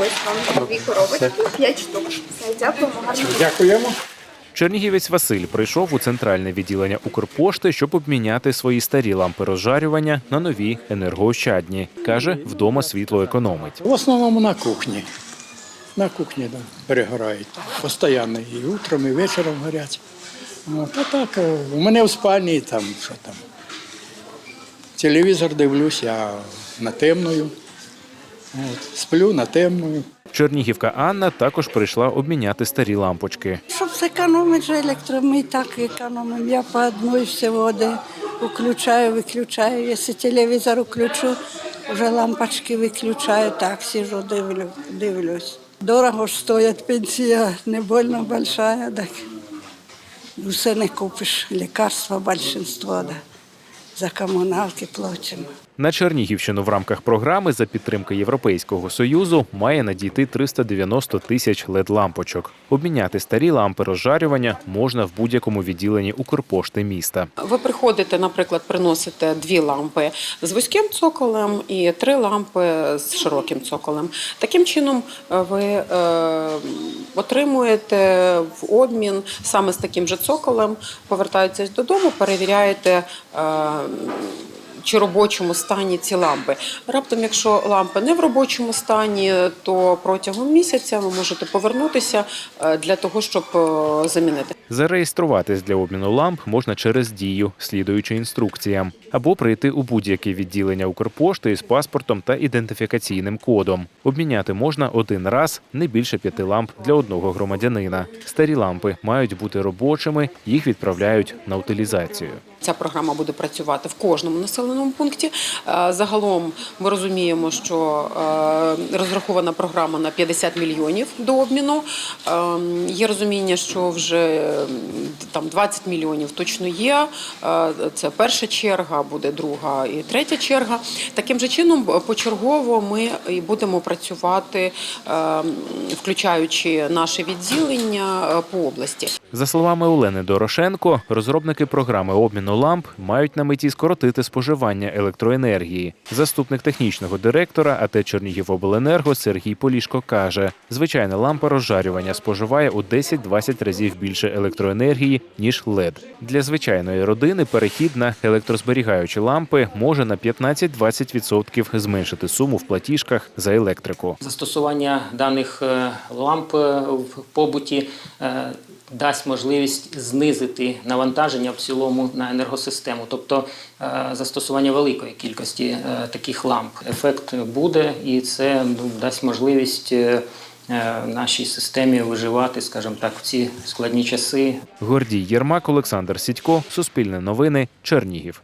ось вам дві коробочки, п'ять штук. Все, дякуємо, гарно. Дякуємо. Чернігівець Василь прийшов у центральне відділення Укрпошти, щоб обміняти свої старі лампи розжарювання на нові енергоощадні. каже, вдома світло економить. В основному на кухні. На кухні да, перегорають. Постоянно і утром, і вечором горять. От, а так, е, у мене в спальні там, що там. Телевізор дивлюсь, я на темною. От, сплю на темною. Чернігівка Анна також прийшла обміняти старі лампочки. Щоб зекономити електро, ми і так економимо. Я по одній всього включаю, виключаю. Якщо телевізор включу, вже лампочки виключаю, так сижу, дивлю, дивлюсь. Дорого ж стоять пенсія, не больно большая, так все не купиш. Лікарства більшинство, да. За комуналки платимо. На Чернігівщину в рамках програми за підтримки Європейського союзу має надійти 390 тисяч led лампочок. Обміняти старі лампи розжарювання можна в будь-якому відділенні Укрпошти міста. Ви приходите, наприклад, приносите дві лампи з вузьким цоколем і три лампи з широким цоколем. Таким чином е, ви е, отримуєте в обмін саме з таким же цоколем, повертаєтесь додому, перевіряєте. Чи робочому стані ці лампи. Раптом, якщо лампи не в робочому стані, то протягом місяця ви можете повернутися е, для того, щоб е, замінити. Зареєструватись для обміну ламп можна через дію, слідуючи інструкціям, або прийти у будь-яке відділення Укрпошти із паспортом та ідентифікаційним кодом. Обміняти можна один раз, не більше п'яти ламп для одного громадянина. Старі лампи мають бути робочими, їх відправляють на утилізацію. Ця програма буде працювати в кожному населеному пункті. Е, Загалом ми розуміємо, що е, розрахована програма на 50 мільйонів до обміну. Е, Є розуміння, що вже там 20 мільйонів точно є. Це перша черга, буде друга і третя черга. Таким же чином, почергово ми і будемо працювати, включаючи наше відділення по області. За словами Олени Дорошенко, розробники програми обміну ламп мають на меті скоротити споживання електроенергії. Заступник технічного директора АТ Чернігівобленерго Сергій Полішко каже: звичайна лампа розжарювання споживає у 10-20 разів більше електроенергії ніж LED. Для звичайної родини перехід на електрозберігаючі лампи може на 15-20% зменшити суму в платіжках за електрику. Застосування даних е, ламп е, в побуті е, дасть можливість знизити навантаження в цілому на енергосистему, тобто е, застосування великої кількості е, таких ламп. Ефект буде, і це ну, дасть можливість е, нашій системі виживати, скажімо так, в ці складні часи. Гордій Єрмак, Олександр Сідько, Суспільне новини, Чернігів.